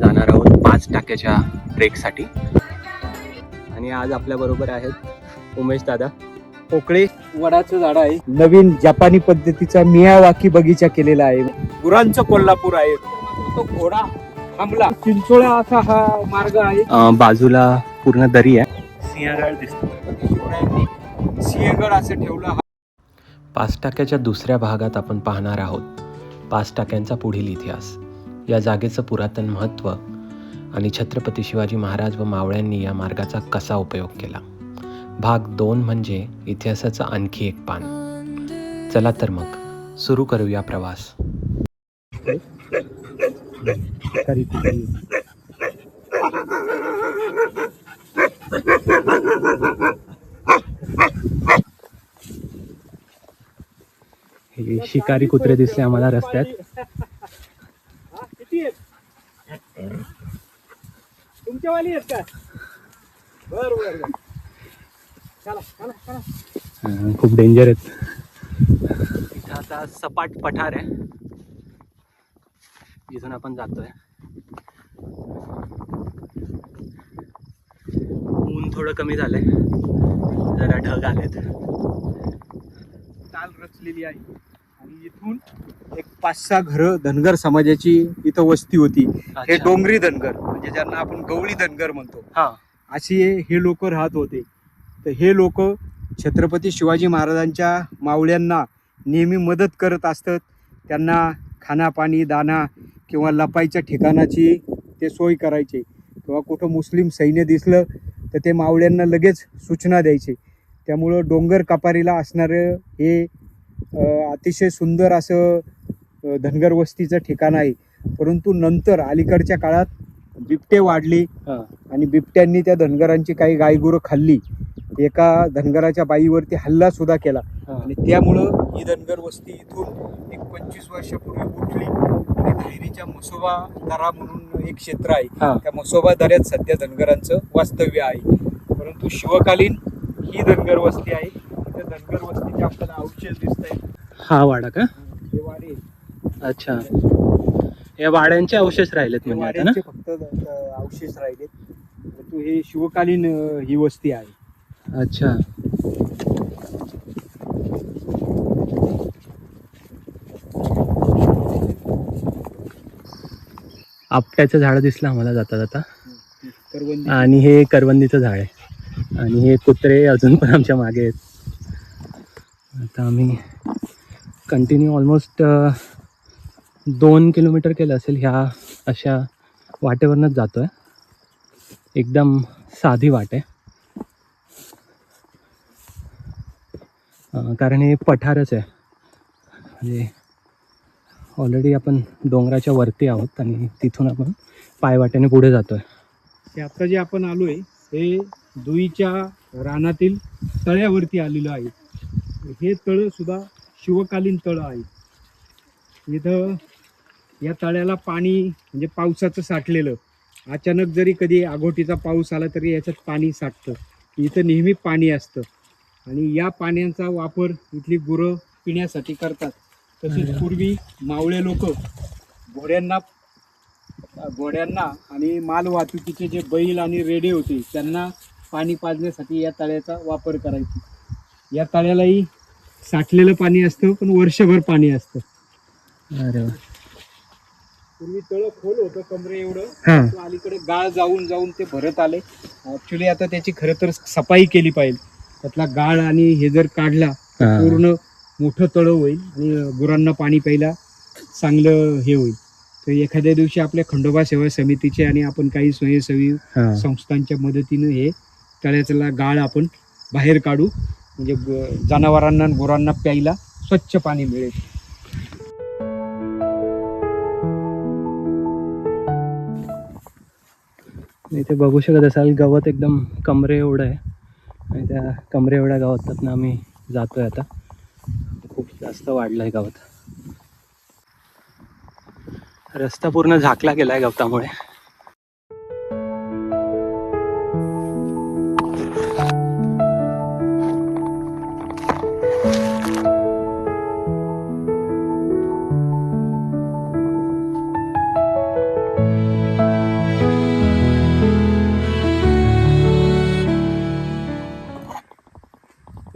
जाणार आहोत पाच टाक्याच्या ट्रेकसाठी आणि आज आपल्या बरोबर आहेत उमेश दादा. पोकळे वडाचं झाड आहे. नवीन जपानी पद्धतीचा मियावाकी बगीचा केलेला आहे. गुरांचं कोल्हापूर आहे. तो घोडा थांबला चिंचोळा असा हा मार्ग आहे. अं, बाजूला पूर्ण दरी आहे. सिंहगड दिसतो. सिंहगड असं ठेवलं हा. पाच टाक्याच्या दुसऱ्या भागात आपण पाहणार आहोत. पाच टाक्यांचा पुढील इतिहास. या जागेचं पुरातन महत्त्व आणि छत्रपती शिवाजी महाराज व मावळ्यांनी या मार्गाचा कसा उपयोग केला? भाग दोन म्हणजे इतिहासाचं आणखी एक पान. चला तर मग सुरू करूया प्रवास. हे शिकारी कुत्रे दिसले आम्हाला रस्त्यात. तुमच्यावाली आहेत का? बर बर बर. चला चला चला. अं, खूप डेंजर आहेत. इथं आता सपाट पठार आहे. इथून आपण जातोय. ऊन थोडं कमी झालंय. जरा ढग आलेत. चाल रचलेली आहे. आणि इथून एक पाच सहा घरं धनगर समाजाची इथं वस्ती होती. हे अच्छा. डोंगरी धनगर. म्हणजे ज्यांना आपण गवळी धनगर म्हणतो. हा. अशी हे लोक राहत होते. तर हे लोक छत्रपती शिवाजी महाराजांच्या मावळ्यांना नेहमी मदत करत असतात. त्यांना खाना पाणी दाना किंवा लपायच्या ठिकाणाची ते सोय करायचे. किंवा कुठं मुस्लिम सैन्य दिसलं तर ते मावळ्यांना लगेच सूचना द्यायचे. त्यामुळं डोंगर कपारीला असणारं हे अतिशय सुंदर असं धनगर वस्तीचं ठिकाण आहे. परंतु नंतर अलीकडच्या काळात बिबटे वाढले. आणि बिबट्यांनी त्या धनगरांची काही गायगुरं खाल्ली. एका धनगराच्या बाईवरती हल्ला सुद्धा केला. आणि त्यामुळं ही धनगर वस्ती इथून एक पंचवीस वर्षापूर्वी उठली. आणि खैरीच्या मसोबा दरा म्हणून एक क्षेत्र आहे. त्या मसोबा दऱ्यात सध्या धनगरांचं वास्तव्य आहे. परंतु शिवकालीन ही धनगर वस्ती आहे. त्या धनगर वस्तीचे आपल्याला अवशेष दिसत आहेत हा वाडा का? हे वाडे. अच्छा. या वाड्यांचे अवशेष राहिलेत म्हणजे आता ना? वाड्यांचे फक्त अ, अवशेष राहिलेत. परंतु हे शिवकालीन अ, ही वस्ती आहे. अच्छा. आपट्याचं झाड दिसलं आम्हाला जाता जाता. करवंदी. आणि हे करवंदीचं झाड आहे. आणि हे कुत्रे अजून पण आमच्या मागे आहेत. आता आम्ही कंटिन्यू ऑलमोस्ट दोन किलोमीटर केलं असेल ह्या अशा वाटेवरनंच जातो आहे एकदम साधी वाट आहे. कारण हे पठारच आहे. म्हणजे ऑलरेडी आपण डोंगराच्या वरती आहोत आणि तिथून आपण पायवाट्याने पुढे जातो आहे हे आता जे आपण आलोय हे दुईच्या रानातील तळ्यावरती आलेलं आहे. हे तळं सुद्धा शिवकालीन तळं आहे. इथं या तळ्याला पाणी म्हणजे पावसाचं साठलेलं. अचानक जरी कधी आघोटीचा पाऊस आला तरी याच्यात पाणी साठतं. इथं नेहमी पाणी असतं. आणि या पाण्याचा वापर इथली गुरं पिण्यासाठी करतात. तसेच पूर्वी मावळे लोक घोड्यांना घोड्यांना आणि माल वाहतुकीचे जे बैल आणि रेडे होते त्यांना पाणी पाजण्यासाठी या तळ्याचा वापर करायचे. या तळ्यालाही साठलेलं पाणी असतं पण वर्षभर पाणी असतं. अरे वा. पूर्वी तळ खोल होतं कमरे एवढं. तो अलीकडे गाळ जाऊन जाऊन ते भरत आले. ऍक्च्युली आता त्याची खरं तर सफाई केली पाहिजे. त्यातला गाळ आणि हे जर काढला तर हां. पूर्ण मोठं तळं होईल आणि गुरांना पाणी प्यायला चांगलं हे होईल. तर एखाद्या दिवशी आपल्या खंडोबा सेवा समितीचे आणि आपण काही स्वयंसेवी हां. संस्थांच्या मदतीनं हे तळ्याचा गाळ आपण बाहेर काढू. म्हणजे ग- जनावरांना आणि गुरांना प्यायला स्वच्छ पाणी मिळेल. इथे बघू शकत असाल गवत एकदम कमरे एवढं आहे. आणि त्या कमरे एवढ्या गवतातनं आम्ही जातोय आता. खूप जास्त वाढलं आहे गवत. रस्ता पूर्ण झाकला गेला आहे गवतामुळे.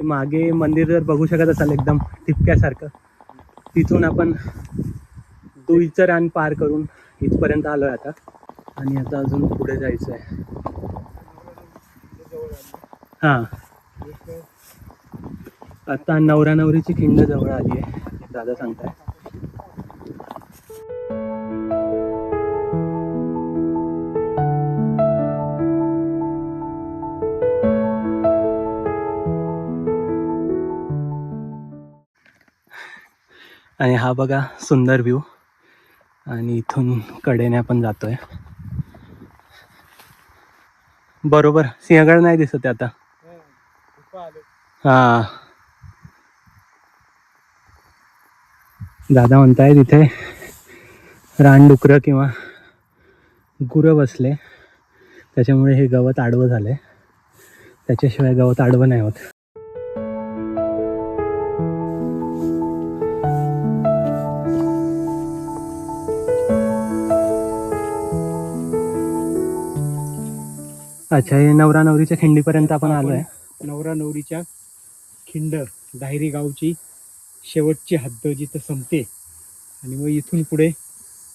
मागे मंदिर जर बघू शकत असाल एकदम ठिपक्यासारखं तिथून आपण दुईचं रान पार करून इथपर्यंत आलो आहे आता. आणि आता अजून पुढे जायचं आहे हां. आता नवरा नवरीची खिंड जवळ आली आहे. दादा सांगताय. आणि हा बघा सुंदर व्ह्यू आणि इथून कडेने आपण जातोय. बरोबर सिंहगड नाही दिसत आता. हा. दादा म्हणताय तिथे रानडुकरं किंवा गुरं बसले. त्याच्यामुळे हे गवत आडवं झालंय. त्याच्याशिवाय गवत आडवं नाही होत. अच्छा हे नवरा नवरीच्या खिंडीपर्यंत आपण आलोय. नवरा नवरीच्या खिंड दायरी गावची शेवटची हद्द जिथं संपते. आणि मग इथून पुढे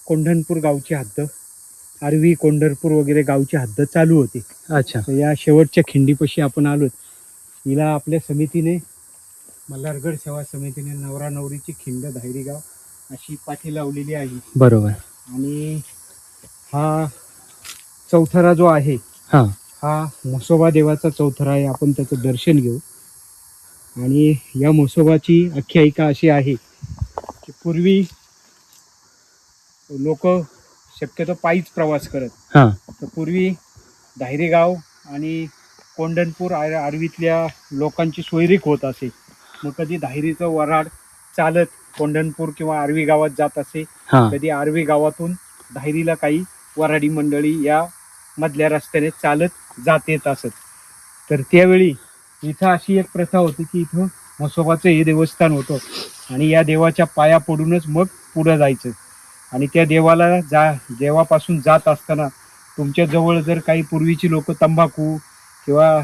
कोंढणपूर गावची हद्द आरवी कोंढरपूर वगैरे गावची हद्द चालू होती. अच्छा. तर या शेवटच्या खिंडीपाशी आपण आलो हिला आपल्या समितीने मल्हारगड सेवा समितीने नवरा नवरीची खिंड धायरी गाव अशी पाठी लावलेली आहे. बरोबर. आणि हा चौथरा जो आहे हां. हा म्हसोबा देवाचा चौथरा आहे. आपण त्याचं दर्शन घेऊ. आणि या म्हसोबाची आख्यायिका अशी आहे की पूर्वी लोक शक्यतो पायीच प्रवास करत. हां. तर पूर्वी धायरेगाव आणि कोंढणपूर आर आरवीतल्या लोकांची सोयरीक होत असे. मग कधी धायरीचं वराड चालत कोंढणपूर किंवा आरवी गावात जात असे. हां. कधी आरवी गावातून धायरीला काही वराडी मंडळी या मधल्या रस्त्याने चालत जात येत असत. तर त्यावेळी इथं अशी एक प्रथा होती की इथं म्हसोबाचं हे देवस्थान होतं आणि या देवाच्या पाया पडूनच मग पुढं जायचं. आणि त्या देवाला जा देवापासून जात असताना तुमच्या जवळ जर काही पूर्वीची लोक तंबाखू किंवा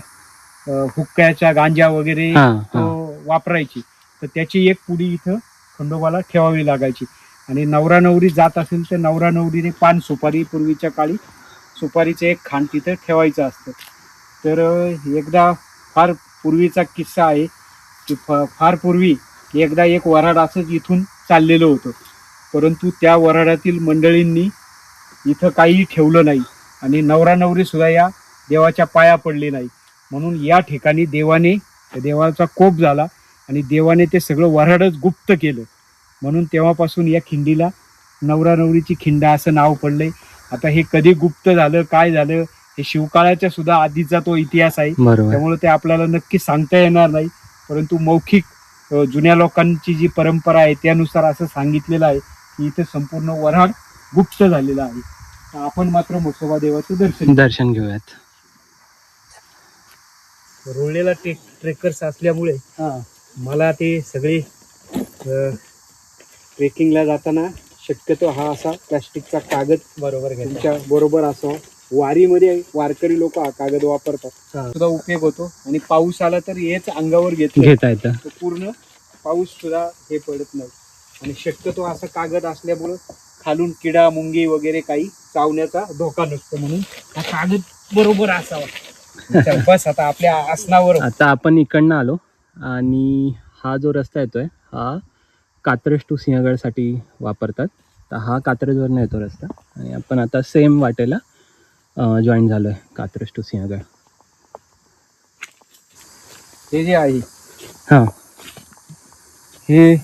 हुक्क्याच्या गांजा वगैरे तो वापरायची तर त्याची एक पुडी इथं खंडोबाला ठेवावी लागायची. आणि नवरा नवरी जात असेल तर नवरा नवरीने पान सुपारी पूर्वीच्या काळी सुपारीचं एक खांड तिथं ठेवायचं असतं. तर एकदा फार पूर्वीचा किस्सा आहे की फ फार पूर्वी एकदा एक वराड असंच इथून चाललेलं होतं. परंतु त्या वऱ्हाडातील मंडळींनी इथं काहीही ठेवलं नाही आणि नवरा नवरी सुद्धा या देवाच्या पाया पडले नाही. म्हणून या ठिकाणी देवाने देवाचा कोप झाला आणि देवाने ते सगळं वराडच गुप्त केलं. म्हणून तेव्हापासून या खिंडीला नवरा नवरीची खिंड असं नाव पडलंय. आता हे कधी गुप्त झालं काय झालं हे शिवकाळाच्या सुद्धा आधीचा तो इतिहास आहे. त्यामुळे ते आपल्याला नक्की सांगता येणार नाही. परंतु मौखिक जुन्या लोकांची जी परंपरा आहे त्यानुसार असं सांगितलेलं आहे की इथे संपूर्ण वऱ्हाड गुप्त झालेलं आहे. आपण मात्र म्हसोबा देवाचं दर्शन दर्शन घेऊयात. रोळलेला ट्रेक ट्रेकर्स असल्यामुळे मला ते सगळे ट्रेकिंगला जाताना शक्यतो हा असा प्लास्टिकचा कागद बरोबर तुमच्या बरोबर असावा वारीमध्ये वारकरी लोक हा कागद वापरतात. सुद्धा उपयोग होतो. आणि पाऊस आला तर हेच अंगावर घेतलं. घेता येतं. पूर्ण पाऊस सुद्धा हे पडत नाही. आणि शक्यतो असा कागद असल्यामुळं खालून किडा मुंगी वगैरे काही चावण्याचा धोका नसतो म्हणून हा कागद बरोबर असावा. चल, बस आता आपल्या आसनावर. आता आपण इकडनं आलो. आणि हा जो रस्ता येतोय हा कात्रज टू सिंहगडसाठी वापरतात. तर हा कात्रजवरनं येतो रस्ता. आणि आपण आता सेम वाटेला जॉईन झालो आहे कात्रज टू सिंहगड. हे जे आहे हां. हे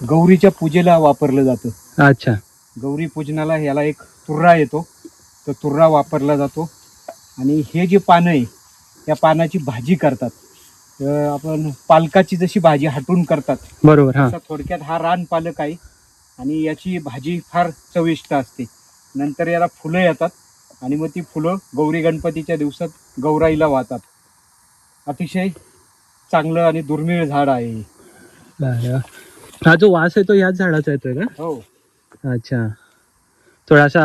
गौरीच्या पूजेला वापरलं जातं. अच्छा. गौरी पूजनाला याला एक तुर्रा येतो. तो तुर्रा वापरला जातो. आणि हे जे पानं आहे त्या पानाची भाजी करतात. आपण पालकाची जशी भाजी हटून करतात बरोबर हां. थोडक्यात हा रान पालक आहे आणि याची भाजी फार चविष्ट असते. नंतर याला फुलं येतात आणि मग ती फुलं गौरी गणपतीच्या दिवसात गौराईला वाहतात. अतिशय चांगलं आणि दुर्मिळ झाड आहे हे. हा जो वास येतो याच झाडाचा येतोय का? हो. अच्छा. थोडासा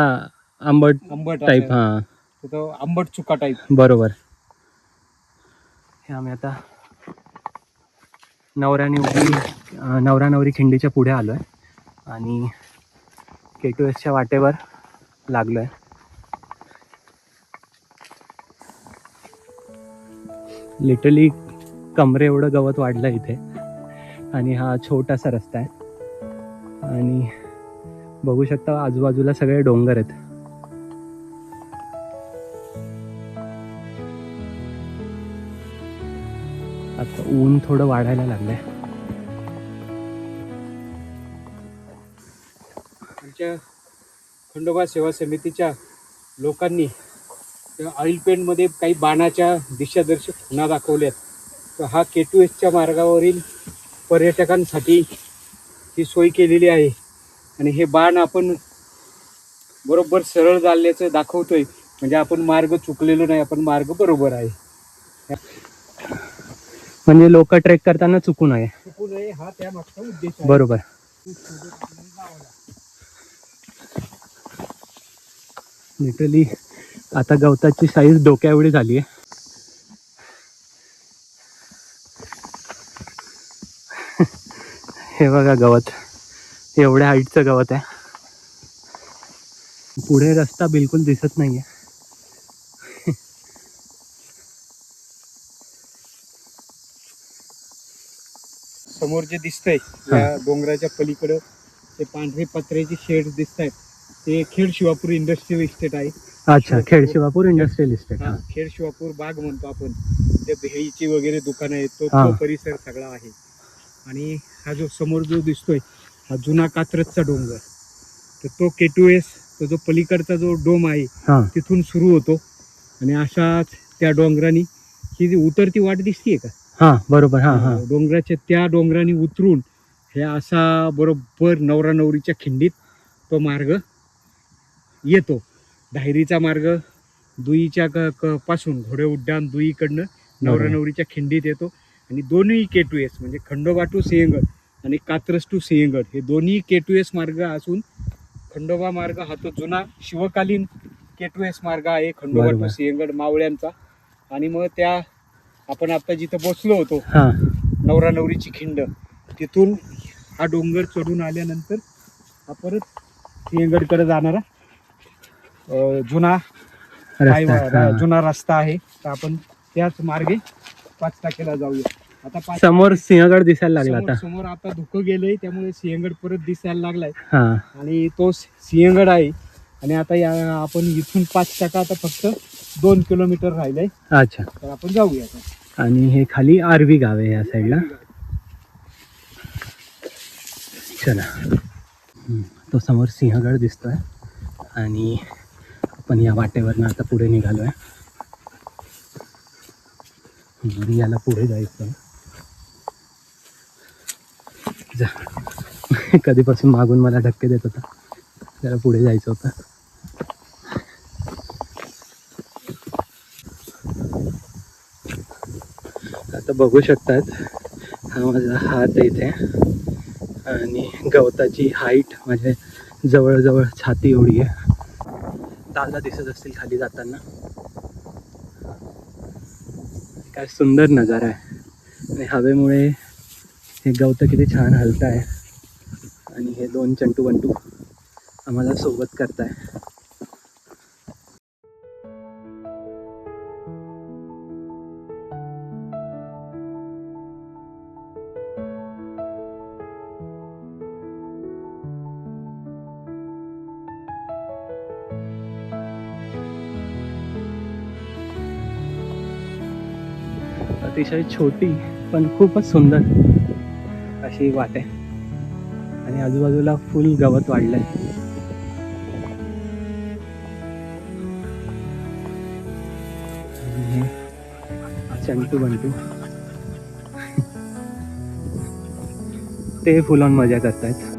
आंबट आंबट टाईप. हां. तो आंबट चुका टाईप. बरोबर. हे आम्ही आता नवऱ्या नवरी नवरा नवरी खिंडीच्या पुढे आलो आहे आणि के टू एसच्या वाटेवर लागलो आहे लिटरली कमरे एवढं गवत वाढलं इथे. आणि हा छोटासा रस्ता आहे. आणि बघू शकता आजूबाजूला सगळे डोंगर आहेत. ऊन थोडं वाढायला लागलंय. आमच्या खंडोबा सेवा समितीच्या लोकांनी त्या ऑइल पेंटमध्ये काही बाणाच्या दिशादर्शक खुणा दाखवल्यात. तर हा के टू एसच्या मार्गावरील पर्यटकांसाठी ही सोय केलेली आहे. आणि हे बाण आपण बरोबर सरळ चालल्याचं दाखवतोय. म्हणजे आपण मार्ग चुकलेलो नाही आपण मार्ग बरोबर आहे. म्हणजे लोक ट्रेक करताना चुकू नये. चुकू नये हा त्यामागचा उद्देश आहे. बरोबर. लिटरली आता गवताची साईज डोक्या एवढी झाली आहे. हे बघा गवत. एवढ्या हाईटचं गवत आहे. पुढे रस्ता बिलकुल दिसत नाहीये. समोर जे दिसतंय या डोंगराच्या पलीकडं ते पांढरे पत्र्याचे शेड दिसत आहेत ते खेड शिवापूर इंडस्ट्रियल इस्टेट आहे. अच्छा खेड शिवापूर इंडस्ट्रियल इस्टेट हा खेड शिवापूर बाग म्हणतो आपण. ते भेळीची वगैरे दुकानं आहेत तो. तो परिसर सगळा आहे. आणि हा जो समोर जो दिसतोय हा जुना कात्रजचा डोंगर. तर तो के टू एस तो जो पलीकडचा जो डोम आहे तिथून सुरू होतो. आणि अशाच त्या डोंगरानी ही जी उतरती वाट दिसतीये का? हा बरोबर हा हा डोंगराच्या त्या डोंगराने उतरून हे असा बरोबर नवरा नवरीच्या खिंडीत तो मार्ग येतो धायरीचा मार्ग दुईच्या क क- पासून घोडे उड्डाण दुईकडनं नवरा बरोबर. नवरीच्या खिंडीत येतो आणि दोन्ही के टू एस म्हणजे खंडोबा टू सिंहगड आणि कात्रज टू सिंहगड हे दोन्ही के टू एस मार्ग असून खंडोबा मार्ग हा तो जुना शिवकालीन के टू एस मार्ग आहे खंडोबा बरोबर. टू सिंहगड मावळ्यांचा आणि मग त्या आपण आता जिथं बसलो होतो हा. नवरा नवरीची खिंड तिथून हा डोंगर चढून आल्यानंतर हा परत सिंहगडकडे जाणारा अं, जुना हा. जुना रस्ता आहे. तर आपण त्याच मार्गे पाच टाकेला जाऊया. आता पाच समोर सिंहगड दिसायला लागला समोर आता. समोर आता धुकं गेलंय त्यामुळे सिंहगड परत दिसायला लागलाय. हा. आणि तो सिंहगड आहे. आणि आता या आपण इथून पाच टाका आता फक्त दोन किलोमीटर राहिलंय. अच्छा. तर आपण जाऊया आता. आणि हे खाली आरवी गाव आहे या साईडला चला. हम्म, तो समोर सिंहगड दिसतोय. आणि आपण या वाटेवरनं आता पुढे निघालो आहे याला पुढे जायचं आहे. जा. कधीपासून मागून मला धक्के देत होता. त्याला पुढे जायचं होतं. आता बघू शकतात. हा माझा हात आहे इथे. आणि गवताची हाईट म्हणजे जवळजवळ छाती एवढी आहे. दादा दिसत असतील खाली जाताना. काय सुंदर नजारा आहे. आणि हवेमुळे हे गवतं किती छान हलत आहे. आणि हे दोन चंटू बंटू आम्हाला सोबत करताय. अतिशय छोटी पण खूपच सुंदर अशी वाट आहे. आणि आजूबाजूला फुल गवत वाढलंय. आणि चंटू बंटू. ते फुलांवर मजा करतायत.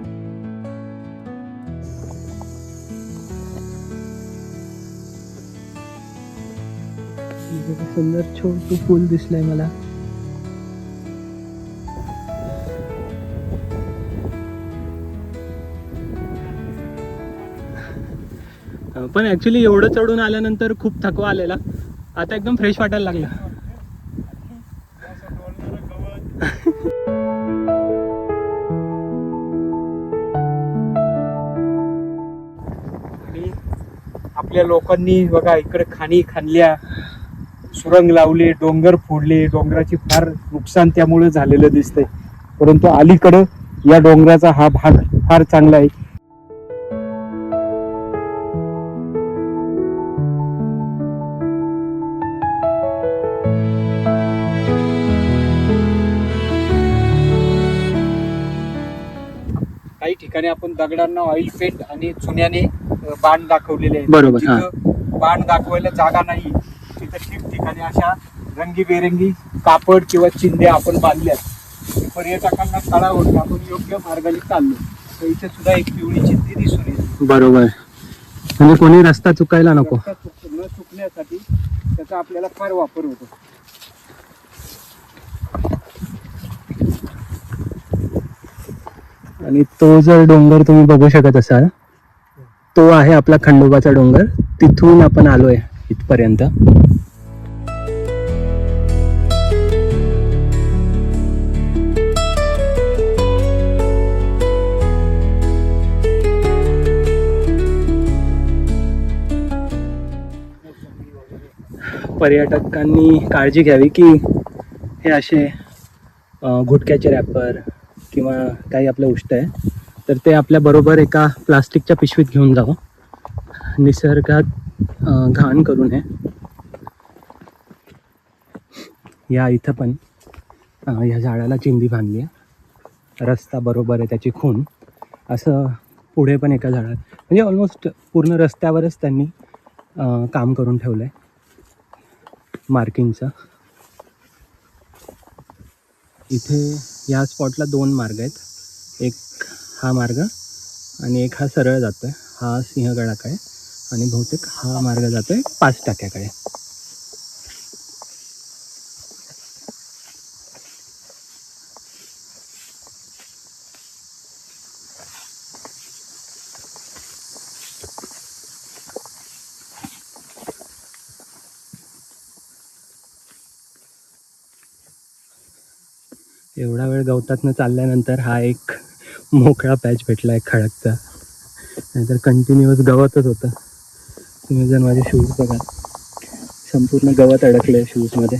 सुंदर छोटू फूल दिसलंय मला. पण ऍक्च्युली एवढं चढून आल्यानंतर खूप थकवा आलेला. आता एकदम फ्रेश वाटायला लागला. आपल्या लोकांनी बघा इकडे खाणी खाल्ल्या. सुरंग लावले डोंगर फोडले डोंगराची फार नुकसान त्यामुळे झालेलं दिसतंय. परंतु अलीकडं या डोंगराचा हा भाग फार चांगला आहे. काही ठिकाणी आपण दगडांना ऑइल पेंट आणि चुन्याने बाण दाखवलेले आहेत. बरोबर, हा. बाण दाखवायला जागा नाही ठिकठिकाणी अशा रंगीबेरंगी कापड किंवा चिंध्या आपण बांधल्यात पर्यटकांना कळावं आपण योग्य मार्गाने चाललो. तर इथे सुद्धा एक पिवळी चिंधी दिसून येते. बरोबर. म्हणजे कोणी रस्ता चुकायला नको. न चुकण्यासाठी त्याचा आपल्याला फार वापर होतो. आणि तो जर डोंगर तुम्ही बघू शकत असाल तो आहे आपला खंडोबाचा डोंगर. तिथून आपण आलोय इथपर्यंत. पर्यटकांनी काळजी घ्यावी की हे असे घुटक्याचे गुटख्याचे रॅपर किंवा काही आपलं उष्ट आहे तर ते आपल्याबरोबर एका प्लास्टिकच्या पिशवीत घेऊन जावं. निसर्गात घाण करू नये. या इथं पण ह्या या झाडाला चिंदी बांधली आहे. रस्ता बरोबर आहे त्याची खून असं पुढे पण एका झाडात म्हणजे ऑलमोस्ट पूर्ण रस्त्यावरच त्यांनी काम करून ठेवलं आहे मार्किंगचा. इथे या स्पॉटला दोन मार्ग आहेत. एक हा मार्ग आणि एक हा सरळ जातो आहे हा सिंहगडाकडे आणि बहुतेक हा मार्ग जातो आहे पाच टाक्याकडे एवढा वेळ गवतातनं चालल्यानंतर हा एक मोकळा पॅच भेटला आहे खडकचा. नाहीतर कंटिन्युअस गवतच होतं. तुम्ही जर माझे शूज बघा. संपूर्ण गवत अडकले शूजमध्ये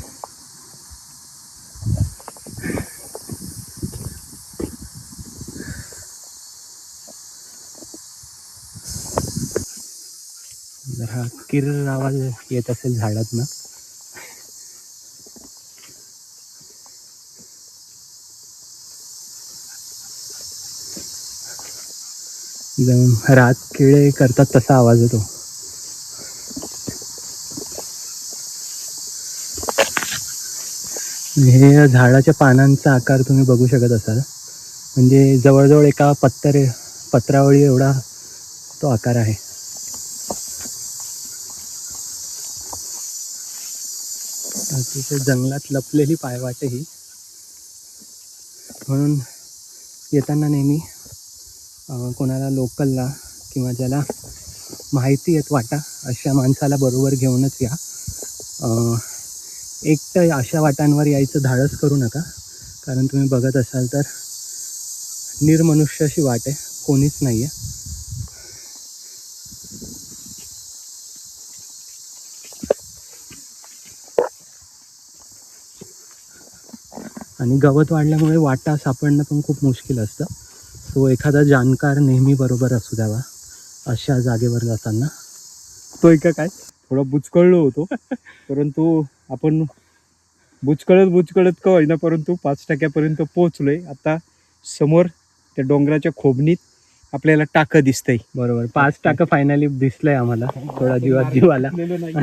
जर हा किर आवाज येत असेल झाडात रात किडे करतात तसा आवाज येतो. हे झाडाच्या पानांचा आकार तुम्ही बघू शकत असाल. म्हणजे जवळजवळ एका पत्तर पत्रावळी एवढा तो आकार आहे. अतिशय जंगलात लपलेली पायवाट ही म्हणून येताना नेहमी कोणाला लोकलला किंवा ज्याला माहिती आहेत वाटा अशा माणसाला बरोबर घेऊनच या. एकटं अशा वाटांवर यायचं धाडस करू नका. कारण तुम्ही बघत असाल तर निर्मनुष्य अशी वाट आहे कोणीच नाही आहे आणि गवत वाढल्यामुळे वाटा सापडणं पण खूप मुश्किल असतं. सो एखादा जाणकार नेहमी बरोबर असू द्यावा अशा जागेवर जाताना. तो का काय? थोडा बुचकळलो होतो परंतु आपण बुचकळत बुचकळत का होईना परंतु पाच टक्क्यापर्यंत पोहोचलोय. आता समोर त्या डोंगराच्या खोबणीत आपल्याला टाकं दिसतंय. बरोबर. पाच टाकं फायनली दिसलंय आम्हाला. थोडा जीवात जीव वाढलेलं नाही.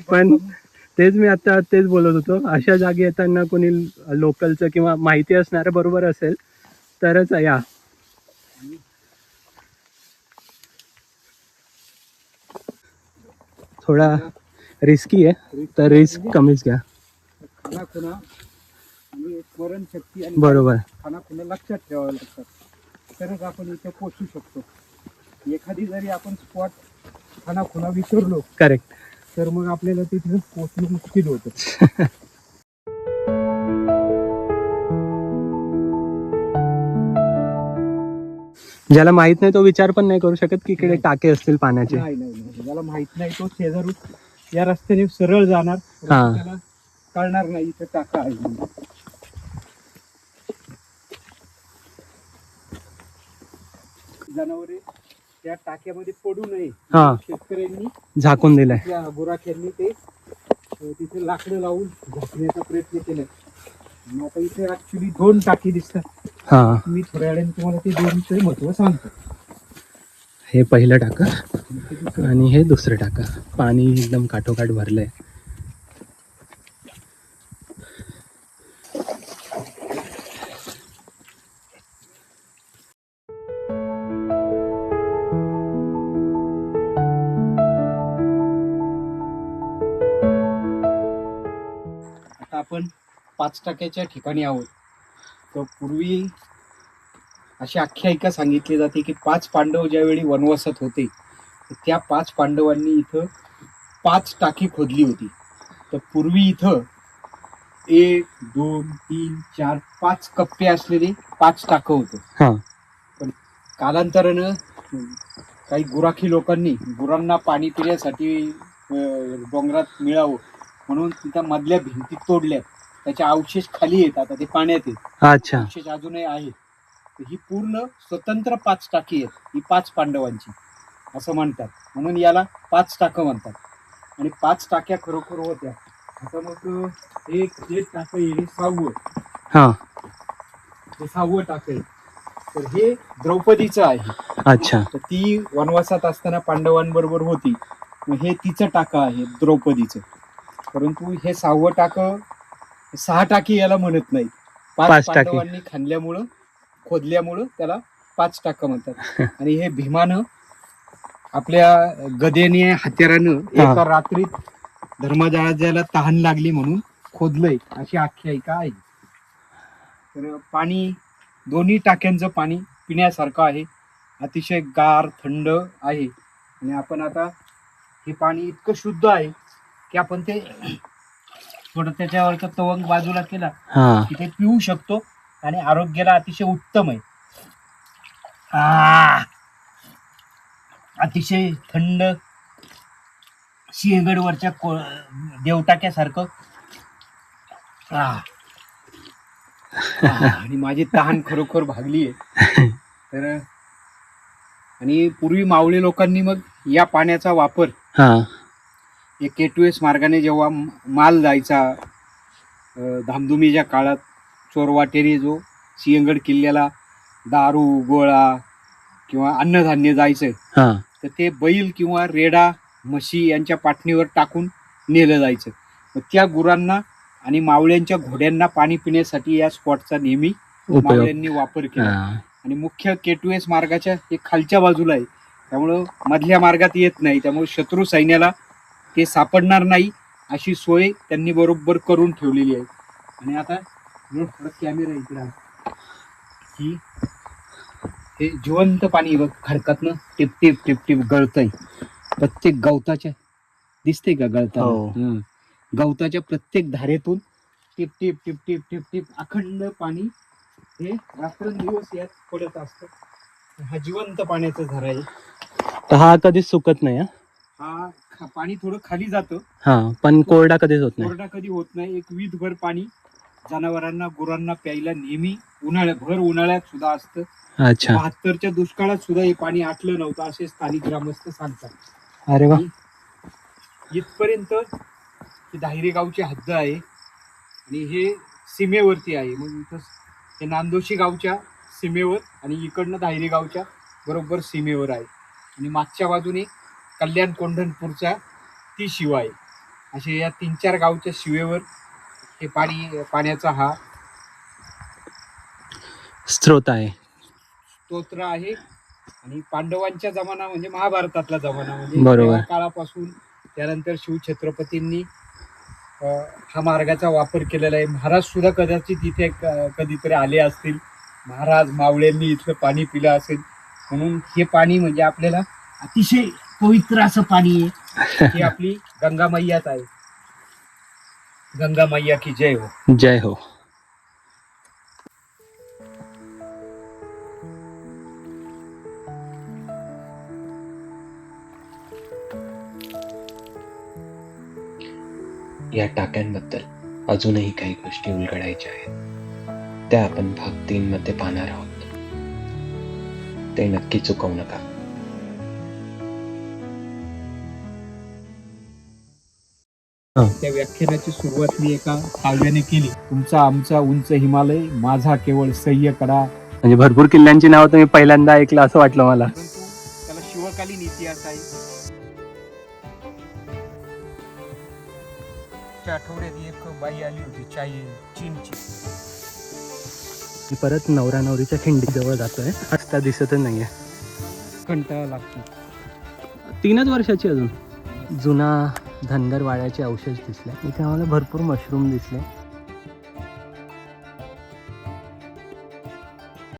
पण तेच मी आता तेच बोलत होतो. अशा जागी येताना कोणी लोकलचं किंवा माहिती असणारं बरोबर असेल तरच या. थोडा रिस्की आहे तर रिस्क कमीच घ्या. खाना आणि बरोबर. खाना लक्षात ठेवावं लागतात. तरच आपण इथे पोचू शकतो. एखादी जरी आपण स्पॉट खाना खुणा विसरलो करेक्ट तर मग आपल्याला तिथे पोचणं मुश्किल होतं. ज्याला माहीत नाही तो विचार पण नाही करू शकत की इकडे टाके असतील पाण्याचे. नाही नाही नाही. ज्याला माहीत नाही तो शेजारून या रस्त्याने सरळ जाणार. हा. त्याला कळणार नाही इथे टाका आहे. म्हणून. जनावरे त्या टाक्यामध्ये पडू नये. हा. शेतकऱ्यांनी झाकून दिलाय. या गुराख्यांनी ते अ, तिथे लाकडं लावून झाकण्याचा प्रयत्न केलाय आणि आता इथे ऍक्च्युली दोन टाकी दिसतात. हा. मी थोड्या वेळाने तुम्हाला ते दोनचं महत्त्व सांगतो. हे पहिलं टाकं आणि हे दुसरं टाकं. पाणी एकदम काठोकाठ भरलंय. पाच टाक्याच्या ठिकाणी आहोत. तर पूर्वी अशी आख्यायिका सांगितली जाते की पाच पांडव ज्यावेळी वनवासात होते त्या पाच पांडवांनी इथं पाच टाकी खोदली होती. तर पूर्वी इथं एक दोन तीन चार पाच कप्पे असलेले पाच टाकं होतं. हा. कालांतरानं काही गुराखी लोकांनी गुरांना पाणी पिण्यासाठी डोंगरात मिळावं म्हणून तिथं मधल्या भिंती तोडल्या त्याचे अवशेष खाली येतात आता ते पाण्यात आहेत. अच्छा. अवशेष अजूनही आहेत. तर ही पूर्ण स्वतंत्र पाच टाकी आहेत ही पाच पांडवांची असं म्हणतात. म्हणून याला पाच टाकं म्हणतात. आणि पाच टाक्या खरोखर होत्या. आता मग हे जे टाकं आहे हे सहावं. हा. हे सहावं टाकं आहे. तर हे द्रौपदीचं आहे. अच्छा. तर ती वनवासात असताना पांडवांबरोबर होती. मग हे तिचं टाकं आहे द्रौपदीचं. परंतु हे सहावं टाकं सहा टाकी याला म्हणत नाही पाच पाच टाकी. पांडवांनी खांदल्यामुळं खोदल्यामुळं त्याला पाच टाकं म्हणतात. आणि हे भीमानं आपल्या गदेने हत्यारानं हा. एका रात्रीत धर्मजाळात ज्याला तहान लागली म्हणून खोदलंय. अशी आख्यायिका आहे. तर पाणी दोन्ही टाक्यांचं पाणी पिण्यासारखं आहे. अतिशय गार थंड आहे. आणि आपण आता हे पाणी इतकं शुद्ध आहे की आपण ते थोडं त्याच्यावरचा तवंग बाजूला केला हा. की ते पिऊ शकतो आणि आरोग्याला अतिशय उत्तम आहे. आ, अतिशय थंड सिंहगडवरच्या को देवटाक्यासारखं. आ. आ, आणि माझी तहान खरोखर भागली आहे. तर आणि पूर्वी मावळे लोकांनी मग या पाण्याचा वापर हा. या केटवेस मार्गाने जेव्हा माल जायचा धामधुमीच्या काळात चोरवाटेने जो सिंहगड किल्ल्याला दारू गोळा किंवा अन्नधान्य जायचं तर ते बैल किंवा रेडा म्हशी यांच्या पाठणीवर टाकून नेलं जायचं. मग त्या गुरांना आणि मावळ्यांच्या घोड्यांना पाणी पिण्यासाठी या स्पॉटचा नेहमी मावळ्यांनी वापर केला. आणि मुख्य केटवेस मार्गाच्या हे खालच्या बाजूला आहे. त्यामुळं मधल्या मार्गात येत नाही. त्यामुळे शत्रू सैन्याला ते सापडणार नाही अशी सोय त्यांनी बरोबर करून ठेवलेली आहे. आणि आता कॅमेरा इकडे आहे. ही हे जिवंत पाणी बघ खडकातनं टिप टिप टिप टिप गळतंय. प्रत्येक गवताच्या दिसते का हो. गळता गवताच्या प्रत्येक धारेतून टिप टिप टिप टिप टिप टिप अखंड पाणी हे रात्रंदिवस यात पडत असतं. हा जिवंत पाण्याचा झरा आहे. तर हा कधीच सुकत नाही हा? खा- पाणी थोडं खाली जातं. हा पण कोरडा कधीच होत नाही. कोरडा कधी होत नाही. एक वीजभर पाणी जनावरांना गुरांना प्यायला नेहमी उन्हाळ्यात भर उन्हाळ्यात सुद्धा असतं. अच्छा. बहात्तरच्या दुष्काळात सुद्धा हे पाणी आटलं नव्हतं असे स्थानिक ग्रामस्थ सांगतात. अरे वा. इथपर्यंत ही दाहिरे गावची हद्द आहे आणि हे सीमेवरती आहे. मग इथं हे नांदोशी गावच्या सीमेवर आणि इकडनं दाहिरे गावच्या बरोबर सीमेवर आहे. आणि मागच्या बाजूने कल्याण कोंढणपूरचा ती शिवा आहे. असे या तीन चार गावच्या शिवेवर हे पाणी पाण्याचा हा स्त्रोत आहे. स्तोत्र आहे. आणि पांडवांच्या जमाना म्हणजे महाभारतातला जमाना म्हणजे काळापासून त्यानंतर शिवछत्रपतींनी हा मार्गाचा वापर केलेला आहे. महाराज सुद्धा कदाचित इथे कधीतरी आले असतील. महाराज मावळ्यांनी इथलं पाणी पिलं असेल. म्हणून हे पाणी म्हणजे आपल्याला अतिशय पवित्र असं पाणी आहे. आपली गंगा मैयात आहे. गंगा मैया की जय हो. जय हो. या टाक्यांबद्दल अजूनही काही गोष्टी उलगडायच्या आहेत. त्या आपण भाग तीन मध्ये पाहणार आहोत. ते नक्की चुकवू नका. त्या व्याख्यानाची सुरुवात मी एका काव्याने केली. तुमचा आमचा उंच हिमालय माझा केवळ सह्य कडा. म्हणजे भरपूर किल्ल्यांची नावं तुम्ही पहिल्यांदा ऐकलं असं वाटलं मला. त्याला शिवकालीन इतिहास आहे. आठवड्यात एक बाई आली होती चाई चीनची. मी परत नवरा नवरीच्या खिंडी जवळ जातोय. आता दिसतच नाहीये. कंटाळा लागतो. तीनच वर्षाची अजून. जुना धनगरवाड्याचे अवशेष दिसले. इथे आम्हाला भरपूर मशरूम दिसले.